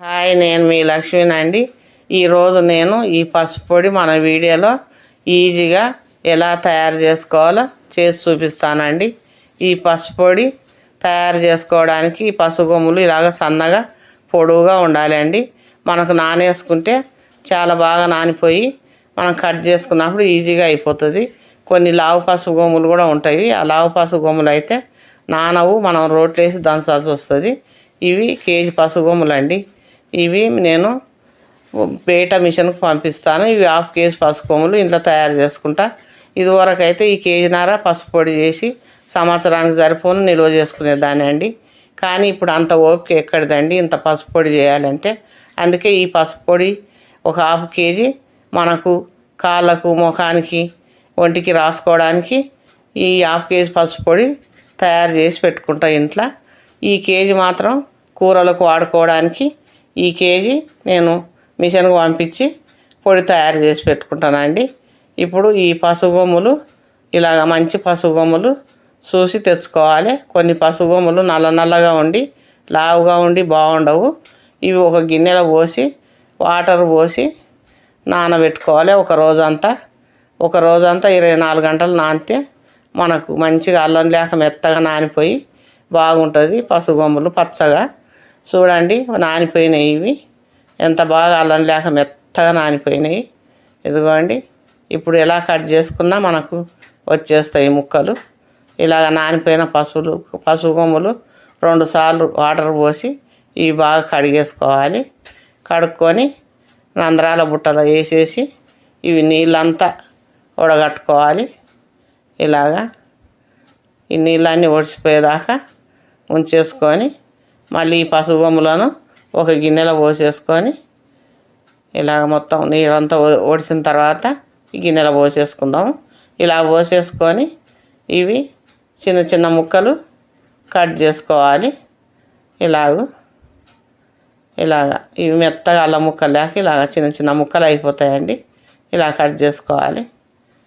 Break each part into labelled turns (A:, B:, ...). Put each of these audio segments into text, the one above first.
A: Hi నేను మీ లక్ష్మినండి ఈరోజు నేను ఈ పసుపు పొడి మన వీడియోలో ఈజీగా ఎలా తయారు చేసుకోవాలో చేసి చూపిస్తానండి. ఈ పసుపు పొడి తయారు చేసుకోవడానికి ఈ పసుగొమ్ములు ఇలాగ సన్నగా పొడవుగా ఉండాలండి. మనకు నానేసుకుంటే చాలా బాగా నానిపోయి మనం కట్ చేసుకున్నప్పుడు ఈజీగా అయిపోతుంది. కొన్ని లావు పసుపు గోములు కూడా ఉంటాయి. ఆ లావు పసుపు గోములు అయితే నానవు మనం రోట్లేసి దంచాల్సి వస్తుంది. ఇవి కేజీ పసుపు గోములు అండి ఇవి నేను పేట మిషన్కి పంపిస్తాను. ఇవి హాఫ్ కేజీ పసుపు కొమ్ములు ఇంట్లో తయారు చేసుకుంటా. ఇదివరకు అయితే ఈ కేజీన్నర పసుపు పొడి చేసి సంవత్సరానికి సరిపోను నిల్వ చేసుకునేదాన్ని అండి. కానీ ఇప్పుడు అంత ఓపిక ఎక్కడిదండి? ఇంత పసుపు పొడి చేయాలంటే. అందుకే ఈ పసుపు పొడి ఒక హాఫ్ కేజీ మనకు కాళ్ళకు ముఖానికి ఒంటికి రాసుకోవడానికి ఈ హాఫ్ కేజీ పసుపు పొడి తయారు చేసి పెట్టుకుంటా ఇంట్లో. ఈ కేజీ మాత్రం కూరలకు వాడుకోవడానికి ఈ కేజీ నేను మిషన్కి పంపించి పొడి తయారు చేసి పెట్టుకుంటానండి ఇప్పుడు ఈ పసుపు ఇలాగ మంచి పసుపు చూసి తెచ్చుకోవాలి. కొన్ని పసుపు నల్ల నల్లగా ఉండి లావుగా ఉండి బాగుండవు. ఇవి ఒక గిన్నెలో పోసి వాటర్ పోసి నానబెట్టుకోవాలి ఒక రోజంతా. ఒక రోజంతా ఇరవై నాలుగు గంటలు నానితే మనకు మంచిగా అల్లం లేక మెత్తగా నానిపోయి బాగుంటుంది పసుపు పచ్చగా. చూడండి నానిపోయినాయి ఇవి. ఎంత బాగా అల్లం లేక మెత్తగా నానిపోయినాయి. ఇదిగోండి ఇప్పుడు ఎలా కట్ చేసుకున్నా మనకు వచ్చేస్తాయి ముక్కలు. ఇలాగ నానిపోయిన పశువులు పశువు కొమ్ములు రెండు సార్లు వాటర్ పోసి ఇవి బాగా కడిగేసుకోవాలి. కడుక్కొని నంద్రాల బుట్టలో వేసేసి ఇవి నీళ్ళంతా ఉడగట్టుకోవాలి. ఇలాగా ఈ నీళ్ళన్నీ ఒడిసిపోయేదాకా ఉంచేసుకొని మళ్ళీ పసుపు బొమ్మలను ఒక గిన్నెలో పోసేసుకొని ఇలాగ మొత్తం నీరంతా ఓడిసిన తర్వాత ఈ గిన్నెలో పోసేసుకుందాము. ఇలా పోసేసుకొని ఇవి చిన్న చిన్న ముక్కలు కట్ చేసుకోవాలి. ఇలాగ ఇలాగ ఇవి మెత్తగా అల్లం ముక్కలు లేక ఇలాగ చిన్న చిన్న ముక్కలు అయిపోతాయండి. ఇలా కట్ చేసుకోవాలి.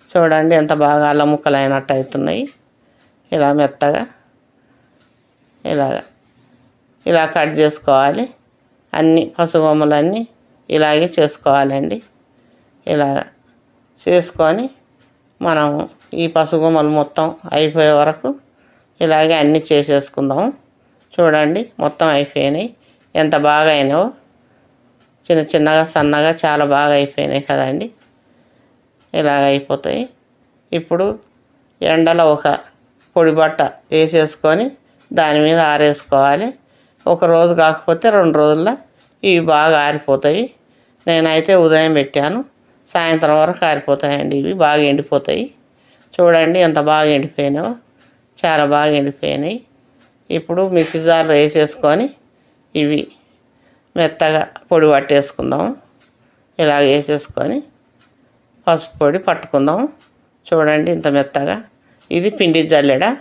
A: చూడండి ఎంత బాగా అల్లం ముక్కలు అయినట్టు అవుతున్నాయి. ఇలా మెత్తగా ఇలాగ ఇలా కట్ చేసుకోవాలి. అన్ని పసుగొమ్మలన్నీ ఇలాగే చేసుకోవాలండి. ఇలా చేసుకొని మనం ఈ పసుగొమ్మలు మొత్తం అయిపోయే వరకు ఇలాగే అన్నీ చేసేసుకుందాం చూడండి మొత్తం అయిపోయినాయి. ఎంత బాగా అయినాయో. చిన్న చిన్నగా సన్నగా చాలా బాగా అయిపోయినాయి కదండి. ఇలాగ అయిపోతాయి. ఇప్పుడు ఎండలో ఒక పొడి బట్ట వేసేసుకొని దాని మీద ఆరేసుకోవాలి. ఒక రోజు కాకపోతే రెండు రోజుల్లో ఇవి బాగా ఆరిపోతాయి. నేనైతే ఉదయం పెట్టాను. సాయంత్రం వరకు ఆరిపోతాయండి ఇవి బాగా ఎండిపోతాయి. చూడండి ఎంత బాగా ఎండిపోయినాయో. చాలా బాగా ఎండిపోయినాయి. ఇప్పుడు మిక్సీ జార్లో వేసేసుకొని ఇవి మెత్తగా పొడి పట్టేసుకుందాం. ఇలా వేసేసుకొని పసుపు పొడి పట్టుకుందాం. చూడండి ఇంత మెత్తగా. ఇది పిండి జల్లెడ.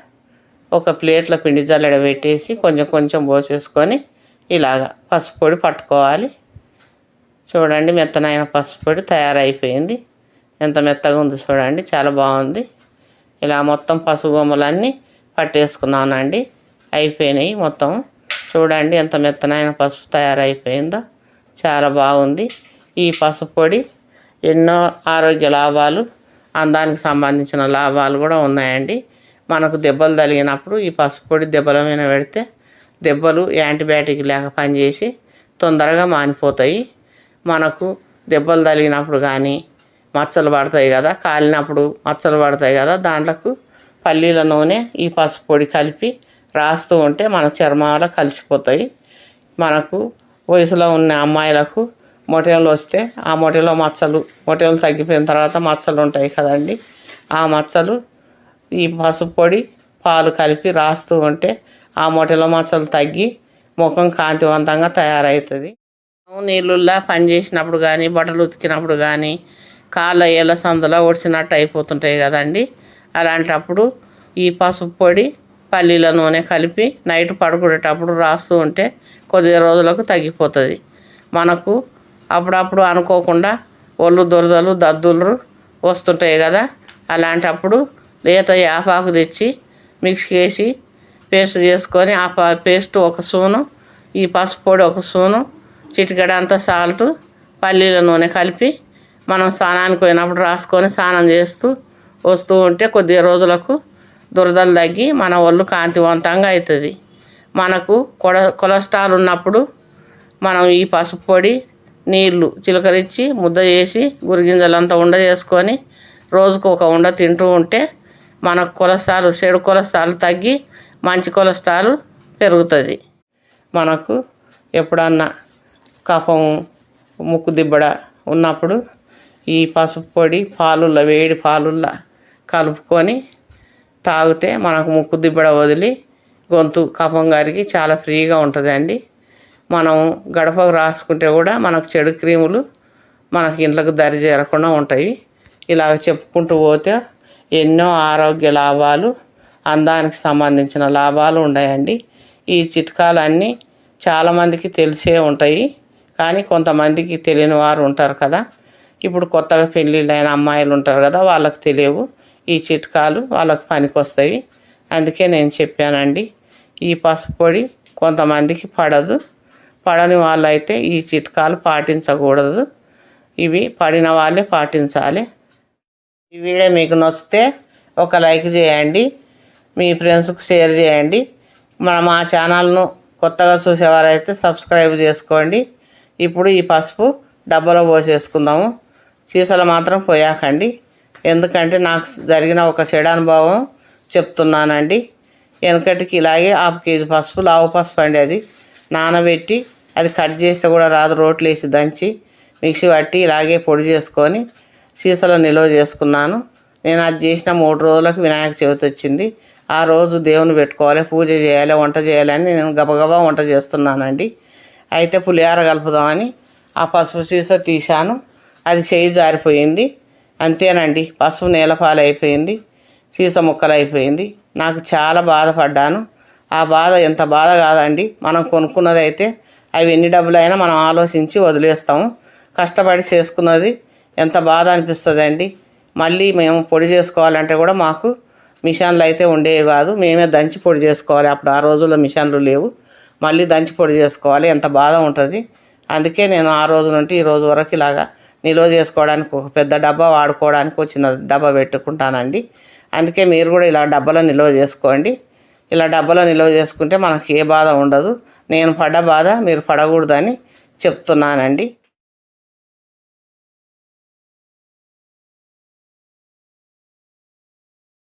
A: ఒక ప్లేట్లో పిండి జల్లెడ పెట్టేసి కొంచెం కొంచెం పోసేసుకొని ఇలాగ పసుపు పొడి పట్టుకోవాలి. చూడండి మెత్తనైన పసుపు పొడి తయారైపోయింది. ఎంత మెత్తగా ఉంది చూడండి చాలా బాగుంది. ఇలా మొత్తం పసుపు బొమ్మలన్నీ పట్టేసుకున్నానండి. అయిపోయినాయి మొత్తం. చూడండి ఎంత మెత్తనైన పసుపు తయారైపోయిందో చాలా బాగుంది. ఈ పసుపు పొడి ఎన్నో ఆరోగ్య లాభాలు అందానికి సంబంధించిన లాభాలు కూడా ఉన్నాయండి. మనకు దెబ్బలు తగిలినప్పుడు ఈ పసుపు పొడి దెబ్బల మీద పెడితే దెబ్బలు యాంటీబయాటిక్ లేక పనిచేసి తొందరగా మానిపోతాయి. మనకు దెబ్బలు తగిలినప్పుడు కానీ మచ్చలు పడతాయి కదా కాలినప్పుడు మచ్చలు పడతాయి కదా దాంట్లకు పల్లీల నూనె ఈ పసుపు పొడి కలిపి రాస్తూ ఉంటే మన చర్మాల కలిసిపోతాయి. మనకు వయసులో ఉన్న అమ్మాయిలకు మొటలు వస్తే ఆ మొటిలో మచ్చలు మొటలు తగ్గిపోయిన తర్వాత మచ్చలు ఉంటాయి కదండి. ఆ మచ్చలు ఈ పసుపు పొడి పాలు కలిపి రాస్తూ ఉంటే ఆ మొటిలో మచ్చలు తగ్గి ముఖం కాంతివంతంగా తయారవుతుంది. నీళ్ళుల్లా పని చేసినప్పుడు కానీ బట్టలు ఉతికినప్పుడు కానీ కాళ్ళ ఏళ్ళ సందులో ఒడిచినట్టు అయిపోతుంటాయి కదండి. అలాంటప్పుడు ఈ పసుపు పొడి పల్లీల నూనె కలిపి నైట్ పడుకునేటప్పుడు రాస్తూ ఉంటే కొద్ది రోజులకు తగ్గిపోతుంది. మనకు అప్పుడప్పుడు అనుకోకుండా ఒళ్ళు దురదలు దద్దులు వస్తుంటాయి కదా. అలాంటప్పుడు లేత యాపాకు తెచ్చి మిక్స్ చేసి పేస్ట్ చేసుకొని ఆ ప- పేస్ట్ ఒక సూను ఈ పసుపు పొడి ఒక సూను చిటికెడ అంతా సాల్ట్ పల్లీల నూనె కలిపి మనం స్నానానికి పోయినప్పుడు రాసుకొని స్నానం చేస్తూ వస్తూ ఉంటే కొద్ది రోజులకు దురదలు తగ్గి మన ఒళ్ళు కాంతివంతంగా అవుతుంది మనకు కొడ కొలెస్ట్రాల్ ఉన్నప్పుడు మనం ఈ పసుపు పొడి నీళ్ళు చిలకరించి ముద్ద చేసి గురిగింజలంతా ఉండ చేసుకొని రోజుకు ఒక ఉండ తింటూ ఉంటే మన కొలెస్ట్రాల్ చెడు కొలెస్ట్రాల్ తగ్గి మంచి కొలెస్ట్రాల్ పెరుగుతుంది. మనకు ఎప్పుడన్నా కఫం ముక్కు దిబ్బడ ఉన్నప్పుడు ఈ పసుపు పొడి పాలుల్లో వేడి పాలుల్లో కలుపుకొని తాగితే మనకు ముక్కు దిబ్బడ వదిలి గొంతు కఫం గారికి చాలా ఫ్రీగా ఉంటుందండి. మనం గడపకు రాసుకుంటే కూడా మనకు చెడు క్రీములు మనకి ఇంట్లోకి దరి చేరకుండా ఉంటాయి. ఇలాగ చెప్పుకుంటూ పోతే ఎన్నో ఆరోగ్య లాభాలు అందానికి సంబంధించిన లాభాలు ఉన్నాయండి. ఈ చిట్కాలన్నీ చాలామందికి తెలిసే ఉంటాయి. కానీ కొంతమందికి తెలియని వారు ఉంటారు కదా. ఇప్పుడు కొత్తగా పెళ్ళిళ్ళైన అమ్మాయిలు ఉంటారు కదా వాళ్ళకి తెలియవు. ఈ చిట్కాలు వాళ్ళకి పనికొస్తాయి. అందుకే నేను చెప్పానండి ఈ పసుపు పొడి కొంతమందికి పడదు. పడని వాళ్ళైతే ఈ చిట్కాలు పాటించకూడదు. ఇవి పడిన వాళ్ళే పాటించాలి. ఈ వీడియో మీకు నచ్చితే ఒక లైక్ చేయండి. మీ ఫ్రెండ్స్కు షేర్ చేయండి. మన మా ఛానల్ను కొత్తగా చూసేవారైతే సబ్స్క్రైబ్ చేసుకోండి. ఇప్పుడు ఈ పసుపు డబ్బాలో పోసేసుకుందాము. సీసాలు మాత్రం పోయాకండి. ఎందుకంటే నాకు జరిగిన ఒక చెడు అనుభవం చెప్తున్నానండి. వెనకటికి ఇలాగే హాఫ్ కేజీ పసుపు లావు పసుపు అండి అది. నానబెట్టి అది కట్ చేస్తే కూడా రాదు. రోట్లు వేసి దంచి మిక్సీ పట్టి ఇలాగే పొడి చేసుకొని సీసాలో నిల్వ చేసుకున్నాను. నేను అది చేసిన మూడు రోజులకు వినాయక చవితి వచ్చింది. ఆ రోజు దేవుని పెట్టుకోవాలి పూజ చేయాలి వంట చేయాలని నేను గబగబా వంట చేస్తున్నానండి. అయితే పులిహార కలుపుదామని ఆ పసుపు సీసా తీశాను. అది చేయి జారిపోయింది. అంతేనండి పసుపు నేలపాలు అయిపోయింది సీసా ముక్కలు అయిపోయింది. నాకు చాలా బాధపడ్డాను. ఆ బాధ ఎంత బాధ కాదండి మనం కొనుక్కున్నది అయితే అవి ఎన్ని డబ్బులైనా మనం ఆలోచించి వదిలేస్తాము. కష్టపడి చేసుకున్నది ఎంత బాధ అనిపిస్తుంది అండి మళ్ళీ మేము పొడి చేసుకోవాలంటే కూడా మాకు మిషన్లు అయితే ఉండేవి కాదు. మేమే దంచి పొడి చేసుకోవాలి. అప్పుడు ఆ రోజుల్లో మిషన్లు లేవు. మళ్ళీ దంచి పొడి చేసుకోవాలి. ఎంత బాధ ఉంటుంది. అందుకే నేను ఆ రోజు నుండి ఈ రోజు వరకు ఇలాగా నిల్వ చేసుకోవడానికి ఒక పెద్ద డబ్బా వాడుకోవడానికి ఒక చిన్న డబ్బా పెట్టుకుంటానండి. అందుకే మీరు కూడా ఇలా డబ్బాలో నిల్వ చేసుకోండి. ఇలా డబ్బాలో నిల్వ చేసుకుంటే మనకి ఏ బాధ ఉండదు. నేను పడ్డ బాధ మీరు పడకూడదని చెప్తున్నానండి.